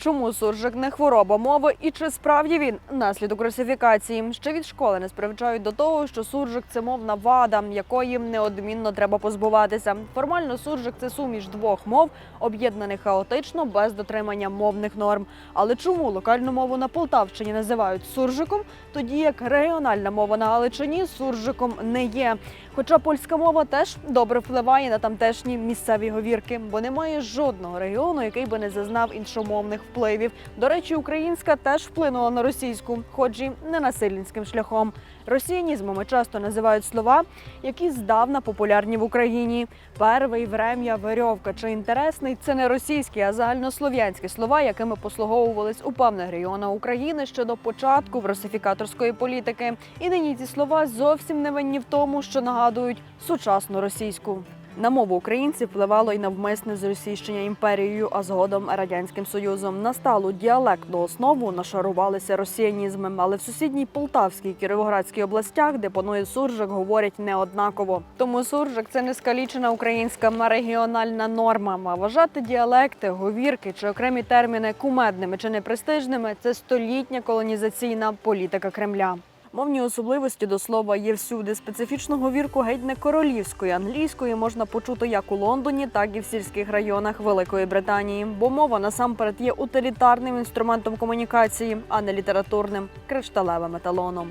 Чому суржик не хвороба мови і чи справді він наслідок русифікації? Ще від школи нас привчають до того, що суржик це мовна вада, якої неодмінно треба позбуватися. Формально суржик це суміш двох мов, об'єднаних хаотично без дотримання мовних норм. Але чому локальну мову на Полтавщині називають суржиком, тоді як регіональна мова на Галичині суржиком не є? Хоча польська мова теж добре впливає на тамтешні місцеві говірки, бо немає жодного регіону, який би не зазнав іншомовних впливів. До речі, українська теж вплинула на російську, хоч і не насильницьким шляхом. Росіянізмами часто називають слова, які здавна популярні в Україні. Первий, врем'я, верьовка чи інтересний це не російські, а загальнослов'янські слова, якими послуговувались у певних регіонах України ще до початку русифікаторської політики. І нині ці слова зовсім не винні в тому, що нагадують сучасну російську. На мову українців впливало й навмисне зросійщення імперією, а згодом радянським союзом. На сталу діалектну основу нашарувалися росіянізми, але в сусідній Полтавській і Кіровоградській областях, де панує суржик, говорять неоднаково. Тому суржик це не скалічена українська регіональна норма. А вважати діалекти, говірки чи окремі терміни кумедними чи непрестижними це столітня колонізаційна політика Кремля. Мовні особливості до слова є всюди. Специфічну говірку геть не королівської англійської можна почути як у Лондоні, так і в сільських районах Великої Британії. Бо мова насамперед є утилітарним інструментом комунікації, а не літературним кришталевим еталоном.